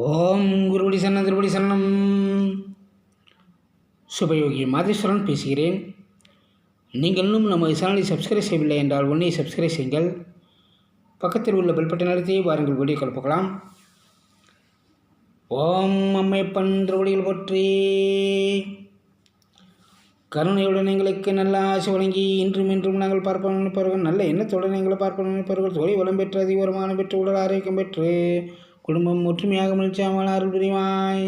ஓம் குருபடி சரணம் திருபடி சரணம். சுபயோகி மாதேஸ்வரன் பேசுகிறேன். நீங்கள் இன்னும் நம்ம சேனலை சப்ஸ்கிரைப் செய்யவில்லை என்றால் உடனே சப்ஸ்கிரைப் செய்யுங்கள். பக்கத்தில் உள்ள பெல் பட்டன் அழுத்தி வாருங்கள் வீடியோ கலப்புக்கலாம் ஓம் அம்மையப்பன் திருவடிகள் போற்றி. கருணையுடன் எங்களுக்கு நல்ல ஆசை வழங்கி இன்றும் இன்றும் நாங்கள் பார்ப்போம் நினைப்பார்கள் நல்ல எண்ணத்துடன் எங்களை பார்ப்போம் நினைப்பார்கள் தொழில் வளம் பெற்று அதிகரமான பெற்று உடல் ஆரோக்கியம் பெற்று குடும்பம் ஒற்றுமையாக மகிழ்ச்சியாமல் அருள் புரிவாய்.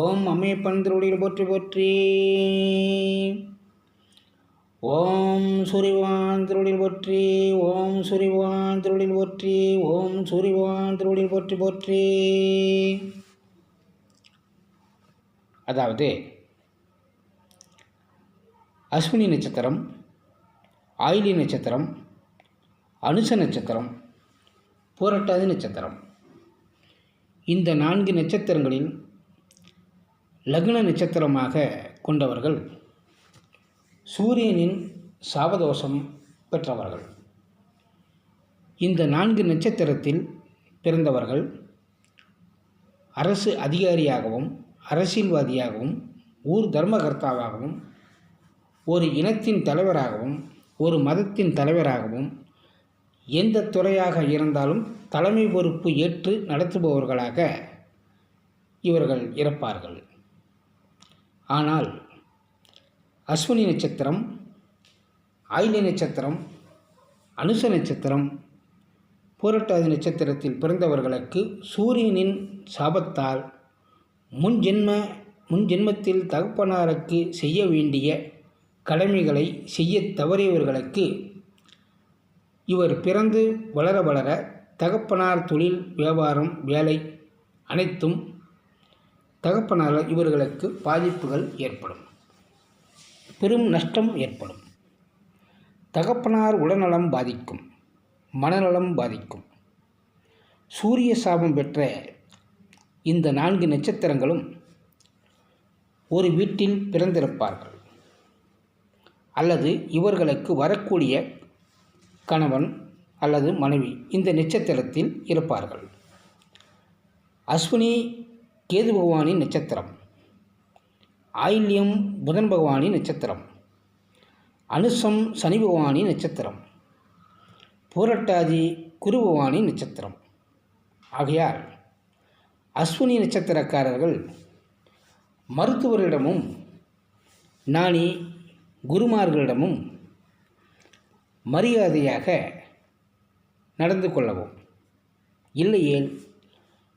ஓம் அம்மையப்பன் திருவடிகள் போற்றி போற்றி. ஓம் சூரியவான் திருவடியில் போற்றி ஓம் சூரியவான் திருவடியில் போற்றி ஓம் சூரியவான் திருவடியில் போற்றி போற்றி. அதாவது அஸ்வினி நட்சத்திரம் ஆயிலி நட்சத்திரம் அனுச நட்சத்திரம் பூரட்டாதி நட்சத்திரம். இந்த நான்கு நட்சத்திரங்களில் லக்ன நட்சத்திரமாக கொண்டவர்கள் சூரியனின் சாபதோஷம் பெற்றவர்கள். இந்த நான்கு நட்சத்திரத்தில் பிறந்தவர்கள் அரசு அதிகாரியாகவும் அரசியல்வாதியாகவும் ஊர் தர்மகர்த்தாவாகவும் ஒரு இனத்தின் தலைவராகவும் ஒரு மதத்தின் தலைவராகவும் எந்த துறையாக இருந்தாலும் தலைமை பொறுப்பு ஏற்று நடத்துபவர்களாக இவர்கள் இருப்பார்கள் ஆனால் அஸ்வினி நட்சத்திரம் ஆயிலி நட்சத்திரம் அனுச நட்சத்திரம் பூரட்டாதி நட்சத்திரத்தில் பிறந்தவர்களுக்கு சூரியனின் சாபத்தால் முன்ஜென்ம முன்ஜென்மத்தில் தகப்பனாருக்கு செய்ய வேண்டிய கடமைகளை செய்ய தவறியவர்களுக்கு இவர் பிறந்து வளர வளர தகப்பனார் தொழில் வியாபாரம் வேலை அனைத்தும் தகப்பனார் இவர்களுக்கு பாதிப்புகள் ஏற்படும். பெரும் நஷ்டம் ஏற்படும். தகப்பனார் உடல்நலம் பாதிக்கும் மனநலம் பாதிக்கும். சூரிய சாபம் பெற்ற இந்த நான்கு நட்சத்திரங்களும் ஒரு வீட்டில் பிறந்திருப்பார்கள். அல்லது இவர்களுக்கு வரக்கூடிய கணவன் அல்லது மனைவி இந்த நட்சத்திரத்தில் இருப்பார்கள். அஸ்வினி கேது பகவானின் நட்சத்திரம். ஆயில்யம் புதன் பகவானின் நட்சத்திரம். அனுசம் சனி பகவானின் நட்சத்திரம். பூரட்டாதி குரு பகவானின் நட்சத்திரம். ஆகையால் அஸ்வினி நட்சத்திரக்காரர்கள் மருத்துவரிடமும் நாணி குருமார்களிடமும் மரியாதையாக நடந்து கொள்ளவும். இல்லையேல்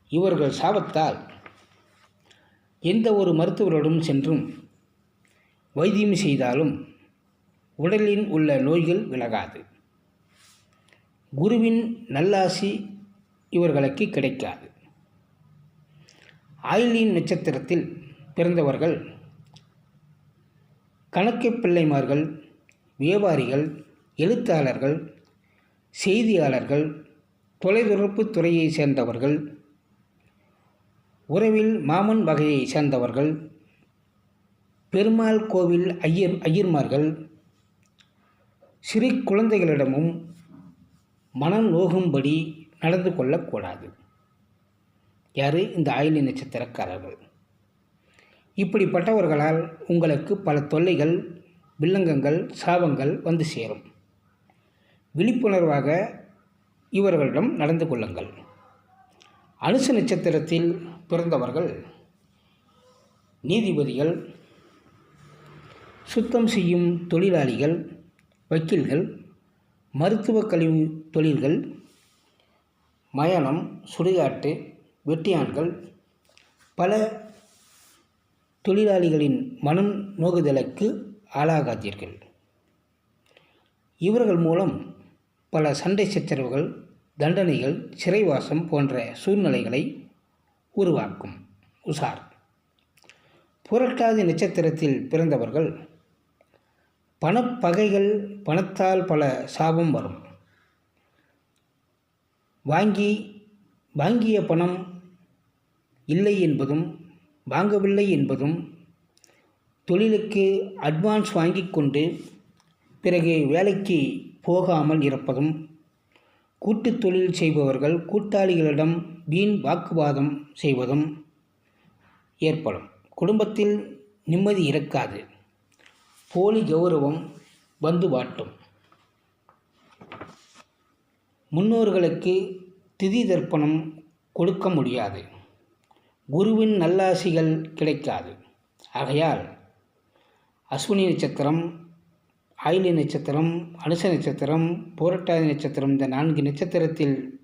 இவர்கள் சாபத்தால் எந்த ஒரு மருத்துவரிடம் சென்றும் வைத்தியம் செய்தாலும் உடலில் உள்ள நோய்கள் விலகாது. குருவின் நல்லாசி இவர்களுக்கு கிடைக்காது. ஆயிலின் நட்சத்திரத்தில் பிறந்தவர்கள் கணக்கு பிள்ளைமார்கள் வியாபாரிகள் எழுத்தாளர்கள் செய்தியாளர்கள் தொலைத்தொடர்பு துறையைச் சேர்ந்தவர்கள் உறவில் மாமன் வகையைச் சேர்ந்தவர்கள் பெருமாள் கோவில் ஐயர் ஐயர்மார்கள் சிறு குழந்தைகளிடமும் மனம் நோகும்படி நடந்து கொள்ளக்கூடாது யார்? இந்த ஆயிலி நட்சத்திரக்காரர்கள். இப்படிப்பட்டவர்களால் உங்களுக்கு பல தொல்லைகள் வில்லங்கங்கள் சாபங்கள் வந்து சேரும். விழிப்புணர்வாக இவர்களிடம் நடந்து கொள்ளுங்கள். அனுசு நட்சத்திரத்தில் பிறந்தவர்கள் நீதிபதிகள் சுத்தம் செய்யும் தொழிலாளிகள் வக்கீல்கள் மருத்துவ கழிவு தொழில்கள் மயானம் சுடுகாட்டு வெட்டியான்கள் பல தொழிலாளிகளின் மனம் நோகுதலுக்கு ஆளாகாதீர்கள். இவர்கள் மூலம் பல சண்டை சச்சரவுகள் தண்டனைகள் சிறைவாசம் போன்ற சூழ்நிலைகளை உருவாக்கும். உஷார் புரட்டாதி நட்சத்திரத்தில் பிறந்தவர்கள் பணப்பகைகள் பணத்தால் பல சாபம் வரும். வாங்கி வாங்கிய பணம் இல்லை என்பதும் வாங்கவில்லை என்பதும் தொழிலுக்கு அட்வான்ஸ் வாங்கி கொண்டு பிறகு வேலைக்கு போகாமல் இருப்பதும் கூட்டுத் தொழில் செய்பவர்கள் கூட்டாளிகளிடம் வீண் வாக்குவாதம் செய்வதும் ஏற்படும். குடும்பத்தில் நிம்மதி இருக்காது. போலி கௌரவம் வந்து வாட்டும். முன்னோர்களுக்கு திதி தர்ப்பணம் கொடுக்க முடியாது. குருவின் நல்லாசிகள் கிடைக்காது. ஆகையால் அஸ்வினி நட்சத்திரம் ஆயிலி நட்சத்திரம் அனுச நட்சத்திரம் போரட்டாதி நட்சத்திரம் இந்த நான்கு நட்சத்திரத்தில்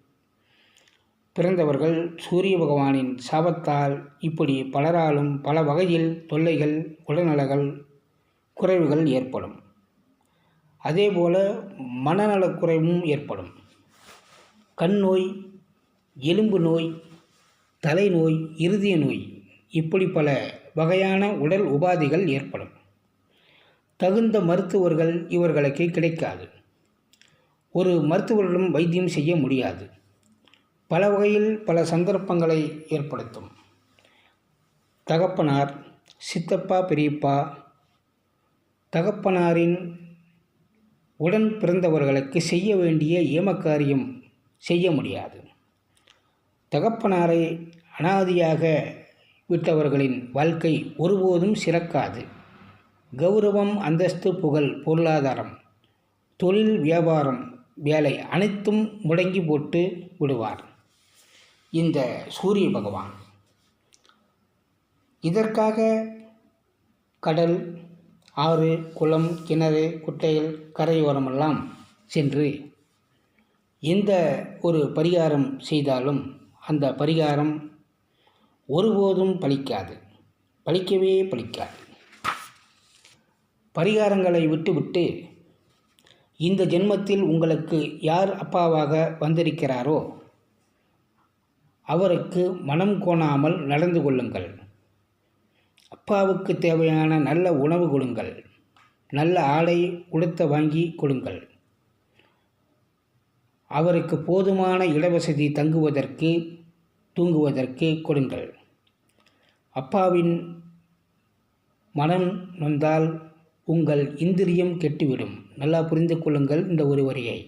பிறந்தவர்கள் சூரிய பகவானின் சாபத்தால் இப்படி பலராலும் பல வகையில் தொல்லைகள் உடல்நலங்கள் குறைவுகள் ஏற்படும். அதேபோல மனநலக்குறைவும் ஏற்படும். கண் நோய் எலும்பு நோய் தலைநோய் இருதய நோய் இப்படி பல வகையான உடல் உபாதைகள் ஏற்படும். தகுந்த மருத்துவர்கள் இவர்களுக்கு கிடைக்காது. ஒரு மருத்துவரிடம் வைத்தியம் செய்ய முடியாது. பல வகையில் பல சந்தர்ப்பங்களை ஏற்படுத்தும். தகப்பனார் சித்தப்பா பெரியப்பா தகப்பனாரின் உடன் பிறந்தவர்களுக்கு செய்ய வேண்டிய ஏமக்காரியம் செய்ய முடியாது. தகப்பனாரை அனாதியாக விட்டவர்களின் வாழ்க்கை ஒருபோதும் சிறக்காது. கௌரவம் அந்தஸ்து புகழ் பொருளாதாரம் தொழில் வியாபாரம் வேலை அனைத்தும் முடங்கி போட்டு விடுவார். இந்த சூரிய பகவான். இதற்காக கடல் ஆறு குளம் கிணறு குட்டைகள் கரையோரமெல்லாம் சென்று எந்த ஒரு பரிகாரம் செய்தாலும் அந்த பரிகாரம் ஒருபோதும் பலிக்காது. பலிக்கவே பலிக்காது. பரிகாரங்களை விட்டுவிட்டு இந்த ஜென்மத்தில் உங்களுக்கு யார் அப்பாவாக வந்திருக்கிறாரோ அவருக்கு மனம் கோணாமல் நடந்து கொள்ளுங்கள். அப்பாவுக்கு தேவையான நல்ல உணவு கொடுங்கள். நல்ல ஆடை உடுத்த வாங்கி கொடுங்கள். அவருக்கு போதுமான இடவசதி தங்குவதற்கு தூங்குவதற்கு கொடுங்கள். அப்பாவின் மனம் நொந்தால் உங்கள் இந்திரியம் கெட்டுவிடும். நல்லா புரிந்து கொள்ளுங்கள் இந்த ஒரு வரியை.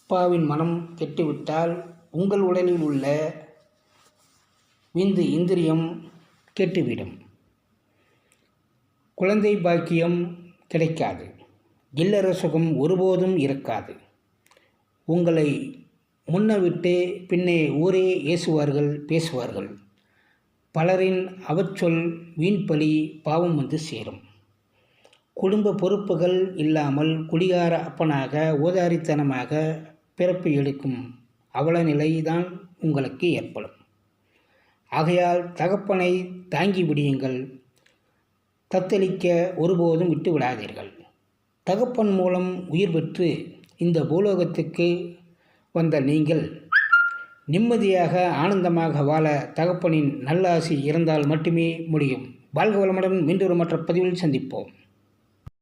அப்பாவின் மனம் கெட்டுவிட்டால் உங்கள் உடலில் உள்ள விந்து இந்திரியம் கெட்டுவிடும். குழந்தை பாக்கியம் கிடைக்காது. இல்லற சுகம் ஒருபோதும் இருக்காது. உங்களை முன்னவிட்டு பின்னே ஊரே ஏசுவார்கள் பேசுவார்கள். பலரின் அவச்சொல் வீண்பலி பாவம் வந்து சேரும். குடும்ப பொறுப்புகள் இல்லாமல் குடிகார அப்பனாக ஓதாரித்தனமாக பிறப்பு எடுக்கும் அவல நிலைதான் உங்களுக்கு ஏற்படும். ஆகையால் தகப்பனை தாங்கி விடியுங்கள். தத்தளிக்க ஒருபோதும் விட்டு விடாதீர்கள். தகப்பன் மூலம் உயிர் பெற்று இந்த பூலோகத்துக்கு வந்த நீங்கள் நிம்மதியாக ஆனந்தமாக வாழ தகப்பனின் நல்லாசி இருந்தால் மட்டுமே முடியும். வாழ்க வளமுடன் மீண்டும் மற்ற பதிவில் சந்திப்போம்.